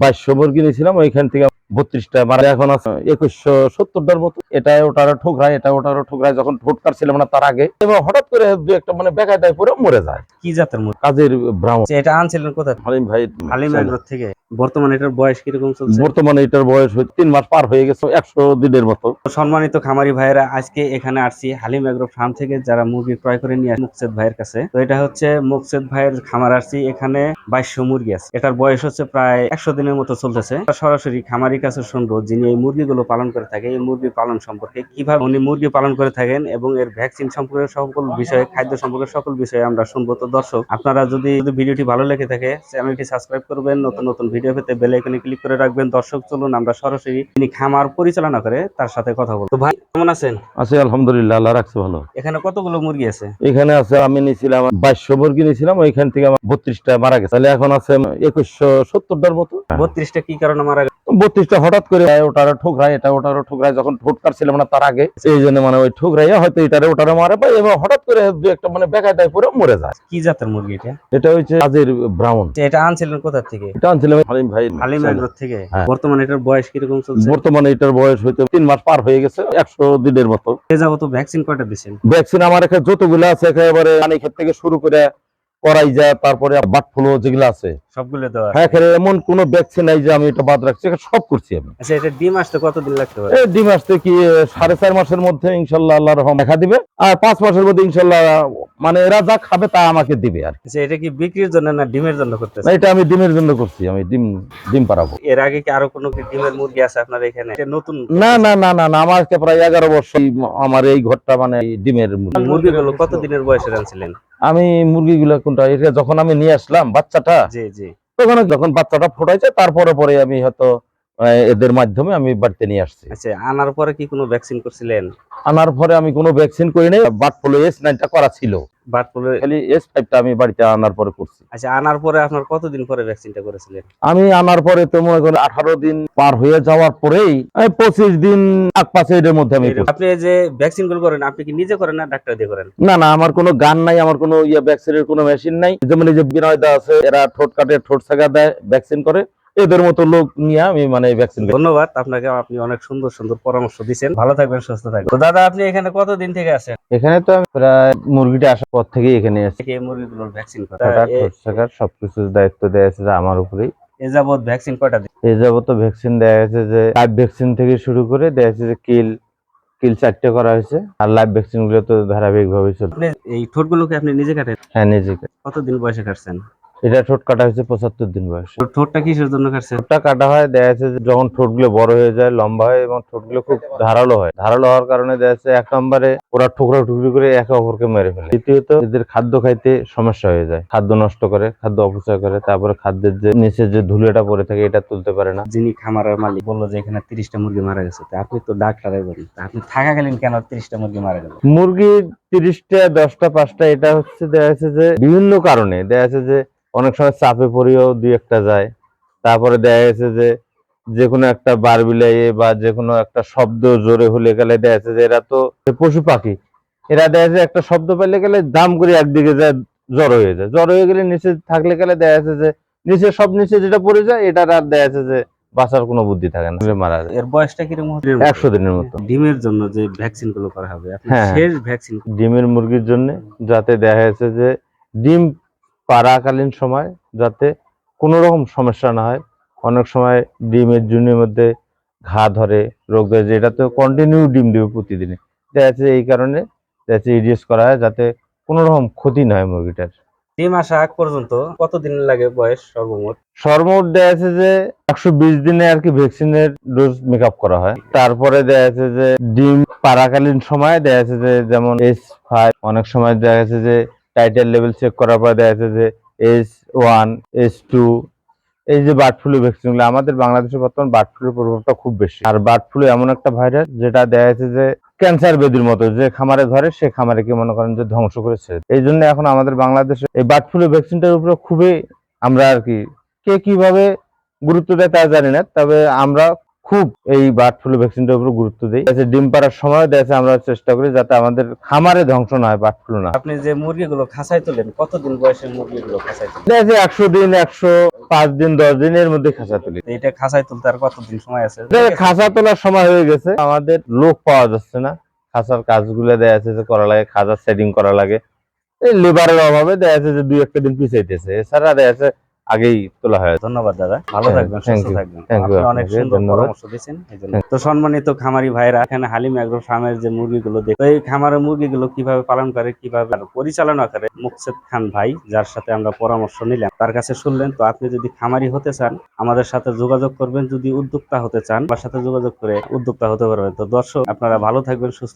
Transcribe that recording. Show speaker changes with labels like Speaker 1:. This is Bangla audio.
Speaker 1: বাইশশো মুরগি কিনেছিলাম ওইখান থেকে বত্রিশটা মারা এখন আছে একুশশো সত্তরটার মতো। এটা ওটারও ঠোকরায়, এটা ওটারও ঠোকরায় যখন ঠোটকার কাটছিলাম না তার আগে। এবং হঠাৎ করে দু একটা মানে বেকায়দায় পরে মরে যায়।
Speaker 2: কি জাতের মুরগি?
Speaker 1: কাজের ব্রাহ্মণ
Speaker 2: আচ্ছা, এটা আনছিলেন কোথা?
Speaker 1: হালিম ভাই
Speaker 2: হালিম এগ্রো থেকে। বর্তমানে এটার বয়স কীরকম চলছে?
Speaker 1: বর্তমানে এটার বয়স হচ্ছে তিন মাস পার হয়ে গেছে একশো দিনের মতো।
Speaker 2: সম্মানিত খামারি ভাইয়েরা আজকে এখানে আসছি হালিম এগ্রো ফার্ম থেকে যারা মুরগি ক্রয় করে নিয়ে মুকসেদ ভাইয়ের কাছে। তো এটা হচ্ছে মুকসেদ ভাইয়ের খামার আসছি এখানে বাইশশো মুরগি আছে। এটার বয়স হচ্ছে প্রায় একশো দিনের মতো চলতেছে। সরাসরি খামারির কাছে শুনব যিনি এই মুরগিগুলো পালন করে থাকে এই মুরগি পালন সম্পর্কে কীভাবে উনি মুরগি পালন করে থাকেন এবং এর ভ্যাকসিন সম্পর্কে সকল বিষয়ে খাদ্য সম্পর্কে সকল বিষয়ে আমরা শুনব। তো দর্শক আপনারা যদি ভিডিওটি ভালো লেগে থাকে চ্যানেলটি সাবস্ক্রাইব করবেন নতুন নতুন ভিডিও পেতে বেল আইকনে ক্লিক করে রাখবেন। দর্শক চলুন আমরা সরাসরি তিনি খামার পরিচালনা করে তার সাথে কথা বলব। তো ভাই কেমন আছেন?
Speaker 1: আছে আলহামদুলিল্লাহ আল্লাহ রাখছে ভালো।
Speaker 2: এখানে কতগুলো মুরগি আছে?
Speaker 1: এখানে আছে আমি নিয়েছিলাম বাইশশো মুরগি নিয়েছিলাম ওইখান থেকে আমার বত্রিশটা মারা গেছে। তাহলে এখন আছে একুশশো সত্তরটার মতো।
Speaker 2: বত্রিশটা কি কারণে মারা গেল
Speaker 1: বত্রিশটা হঠাৎ করে ওটারও ঠোকরায় এটা ওটারও ঠোকরায় যখন ঠোঁট কাটছিলাম না তার আগে এই জন্য মানে ওই ঠোকরাইয়া হয়তো এটারে ওটারে মারে পায় এবং হঠাৎ করে দু একটা মানে বেকায়দায় পরে মরে যায়।
Speaker 2: কি জাতের মুরগি এটা?
Speaker 1: এটা হচ্ছে আজের
Speaker 2: ব্রাউন এটা আনছিলেন কোথা থেকে?
Speaker 1: এটা আনছিলাম হালিম ভাই
Speaker 2: হালিম এগ্রো থেকে?
Speaker 1: হ্যাঁ।
Speaker 2: বর্তমানে এটার বয়স কীরকম চলছে?
Speaker 1: বর্তমানে এটার বয়স হইতো তিন মাস পার হয়ে গেছে একশো দিনের মতো।
Speaker 2: এ যাবত ভ্যাকসিন কয়টা দিবেন
Speaker 1: ভ্যাকসিন আমার এখানে যতগুলো আছে একেবারে পানি ক্ষেত থেকে শুরু করে করাই যায় তারপরে বাট ফুলো যেগুলো আছে।
Speaker 2: সবগুলো দেওয়া
Speaker 1: হ্যাঁ এখানে এমন কোন ভ্যাকসিন নাই যে আমি এটা বাদ রাখছি সব করছি আমি।
Speaker 2: আচ্ছা এটা ডিম আসতে কতদিন লাগতে পারে?
Speaker 1: এই ডিম আসতে কি সাড়ে চার মাসের মধ্যে ইনশাল্লাহ আল্লাহ রহম দেখা দিবে আর পাঁচ মাসের মধ্যে ইনশাল্লাহ মানে এরা যা খাবে তা আমাকে দিবে আর
Speaker 2: আচ্ছা এটা কি বিক্রির জন্য না ডিমের জন্য করতেছে?
Speaker 1: এটা আমি ডিমের জন্য করছি আমি ডিম ডিম পারাবো
Speaker 2: এর আগে কি আরও কোনো ডিমের মুরগি আছে আপনার এখানে? নতুন?
Speaker 1: না না না না না আমার আজকে প্রায় এগারো বছর আমার এই ঘরটা মানে ডিমের মুরগি।
Speaker 2: মুরগিগুলো কতদিনের বয়সে আনছিলেন?
Speaker 1: আমি মুরগিগুলো কোনটা এটা যখন আমি নিয়ে আসলাম বাচ্চাটা
Speaker 2: জি জি।
Speaker 1: তখন যখন বাচ্চাটা ফোটাইছে তারপরে পরে আমি হয়তো এদের মাধ্যমে আমি বাড়িতে নিয়ে আসছি।
Speaker 2: আচ্ছা আনার পরে কি কোনো ভ্যাকসিন করছিলেন?
Speaker 1: আনার পরে আমি কোনো ভ্যাকসিন করি নাই। বাট ফলো এস নাইনটা করা ছিল।
Speaker 2: বাট
Speaker 1: খালি এস ফাইভটা আমি বাড়িতে আনার পরে করছি।
Speaker 2: আচ্ছা আনার পরে আপনার কতদিন পরে ভ্যাকসিনটা করেছিলেন?
Speaker 1: আমি আনার পরে তো মনে করেন আঠারো দিন পার হয়ে যাওয়ার পরেই পঁচিশ দিন আগ এর মধ্যে আমি
Speaker 2: আপনি যে ভ্যাকসিনগুলো করেন আপনি কি নিজে করেন না ডাক্তার দিয়ে করেন?
Speaker 1: না না আমার কোনো গান নাই আমার কোনো ইয়ে ভ্যাকসিনের কোনো মেশিন নাই। যেমন এই যে বিনয় দা আছে এরা ঠোঁট কাটে ঠোঁট ছাগা দেয় ভ্যাকসিন করে। এদের মতো লোক নিয়ে আমি মানে ভ্যাকসিন
Speaker 2: ধন্যবাদ আপনাকে আপনি অনেক সুন্দর সুন্দর পরামর্শ দিচ্ছেন। ভালো থাকবেন সুস্থ থাকবেন। তো দাদা আপনি এখানে কতদিন থেকে আছেন?
Speaker 1: এখানে তো আমি প্রায় মুরগিটা আসার পর থেকেই এখানে
Speaker 2: থেকে এই মুরগিগুলোর ভ্যাকসিন করা
Speaker 1: ঠোঁট সবকিছু দায়িত্ব দেওয়া আছে যে আমার উপরেই।
Speaker 2: এ যাবৎ ভ্যাকসিন কয়টা
Speaker 1: এই যাবত ভ্যাকসিন দেওয়া হয়েছে যে লাইভ ভ্যাকসিন থেকে শুরু করে দেওয়া হয়েছে যে কিল কিল চারটে করা হয়েছে। আর লাইভ ভ্যাকসিনগুলো তো ধারাবাহিক ভাবে চলছে
Speaker 2: এই ঠোঁটগুলোকে আপনি নিজে কাটেন?
Speaker 1: হ্যাঁ নিজেকে
Speaker 2: কতদিন বয়সে কাটছেন?
Speaker 1: এটা ঠোঁট কাটা হয়েছে পঁচাত্তর দিন বয়সে।
Speaker 2: ঠোঁটটা কিসের জন্য কাটছেন?
Speaker 1: ঠোঁটটা কাটা হয় দেখা যাচ্ছে যখন ঠোঁটগুলো বড় হয়ে যায় লম্বা হয় এবং ঠোঁটগুলো খুব ধারালো হয়। ধারালো হওয়ার কারণে দেখা যাচ্ছে এক নম্বরে ওরা টুকরা টুকরি করে একে অপরকে মেরে ফেলে। দ্বিতীয়ত এদের খাদ্য খাইতে সমস্যা হয়ে যায়। খাদ্য নষ্ট করে খাদ্য অপচয় করে তারপরে খাদ্যের যে নিচে যে ধুলোটা পড়ে থাকে এটা তুলতে পারে না।
Speaker 2: যিনি খামারের মালিক বলল যে এখানে তিরিশটা মুরগি মারা গেছে। আপনি তো ডাক্তার বলেন আপনি থাকাকালীন কেন তিরিশটা মুরগি মারা গেল?
Speaker 1: মুরগি তিরিশটা, দশটা, পাঁচটা, এটা হচ্ছে দেখা যাচ্ছে যে বিভিন্ন কারণে দেখা যাচ্ছে যে অনেক সময় চাপে পড়েও দুই একটা যায়। তারপরে দেখা যাচ্ছে যে যে কোনো একটা বার বিলাইয়ে বা যে কোনো একটা শব্দ জোরে হলে গেলে দেখা যাচ্ছে যে এরা তো পশু পাখি, এরা দেখা যাচ্ছে একটা শব্দ পেলে গেলে দাম করে একদিকে যায়, জ্বর হয়ে যায়। জ্বর হয়ে গেলে নিচে থাকলে গেলে দেখা যাচ্ছে যে নিচে সব নিচে যেটা পড়ে যায়, এটার আর দেখা যাচ্ছে যে বাঁচার কোনো বুদ্ধি থাকে না। মারা যায়।
Speaker 2: এর বয়সটা কীরকম
Speaker 1: একশো দিনের মতো।
Speaker 2: ডিমের জন্য যে ভ্যাকসিনগুলো করা হবে
Speaker 1: হ্যাঁ।
Speaker 2: শেষ ভ্যাকসিন
Speaker 1: ডিমের মুরগির জন্য যাতে দেখা যাচ্ছে যে ডিম পাড়াকালীন সময় যাতে কোনো রকম সমস্যা না হয়। অনেক সময় ডিমের জুনের মধ্যে ঘা ধরে রোগ ধরে যেটা তো কন্টিনিউ ডিম দেবে প্রতিদিনে। দেখা যাচ্ছে এই কারণে দেখা যাচ্ছে ইডিএস করা হয় যাতে কোনো রকম ক্ষতি না হয় মুরগিটার।
Speaker 2: ডিম আসা আগ পর্যন্ত কতদিন লাগে বয়স সর্বমোট?
Speaker 1: সর্বমোট দেয়া আছে যে একশো বিশ দিনে আর কি ভ্যাকসিনের ডোজ মেকআপ করা হয়। তারপরে দেয়া আছে যে ডিম পারাকালীন সময় দেয়া আছে যে যেমন এস ফাইভ অনেক সময় দেখা যাচ্ছে যে টাইটেল লেভেল চেক করার পর দেখা যাচ্ছে যে এস ওয়ান এস টু এই যে বার্ড ফ্লু ভ্যাকসিনগুলো আমাদের বাংলাদেশে বর্তমান বার্ড ফ্লুর প্রভাবটা খুব বেশি। আর বার্ড ফ্লু এমন একটা ভাইরাস যেটা দেখা যাচ্ছে যে ক্যান্সার বেদির মতো যে খামারে ধরে সে খামারে কি মনে করেন যে ধ্বংস করে ছেড়ে এই জন্য এখন আমাদের বাংলাদেশে এই বার্ড ফ্লু ভ্যাকসিনটার উপরে খুবই আমরা আর কি কে কীভাবে গুরুত্ব দেয় তা জানি না তবে আমরা খুব এই বার্ড ফ্লু ভ্যাকসিনটার উপর গুরুত্ব দিই। ডিম পাড়ার সময় যাচ্ছে আমরা চেষ্টা করি যাতে আমাদের খামারে ধ্বংস না হয় বার্ড ফ্লু না।
Speaker 2: আপনি যে মুরগিগুলো খাঁচায় তোলেন কতদিন বয়সের মুরগিগুলো খাঁচায় তোলেন?
Speaker 1: একশো দিন একশো পাঁচ দিন দশ দিনের মধ্যে খাঁচা তুলি।
Speaker 2: এটা খাঁচায় তুলতে আর কতদিন সময় আছে?
Speaker 1: খাঁচা তোলার সময় হয়ে গেছে। আমাদের লোক পাওয়া যাচ্ছে না। খাঁচার কাজগুলো দেয়া আছে যে করা লাগে খাঁচার সেটিং করা লাগে। এই লেবারের অভাবে দেয়া যাচ্ছে যে দুই একটা দিন পিছাইতেছে। এছাড়া দেয়া যাচ্ছে আগেই তোলা হয়
Speaker 2: ধন্যবাদ দাদা। ভালো
Speaker 1: হ্যাঁ,
Speaker 2: থাকবেন সুস্থ থাকবেন। আপনি অনেক সুন্দর পরামর্শ দিয়েছেন তো সম্মানিত খামারি ভাইরা এখানে হালিম অ্যাগ্রো ফার্মের যে মুরগিগুলো দেখ এই খামারের মুরগিগুলো কীভাবে পালন করে কীভাবে পরিচালনা করে মুকসেদ খান ভাই যার সাথে আমরা পরামর্শ নিলাম। তার কাছে শুনলেন তো আপনি যদি খামারি হতে চান আমাদের সাথে যোগাযোগ করবেন। যদি উদ্যোক্তা হতে চান বা সাথে যোগাযোগ করে উদ্যোক্তা হতে পারবেন। তো দর্শক আপনারা ভালো থাকবেন সুস্থ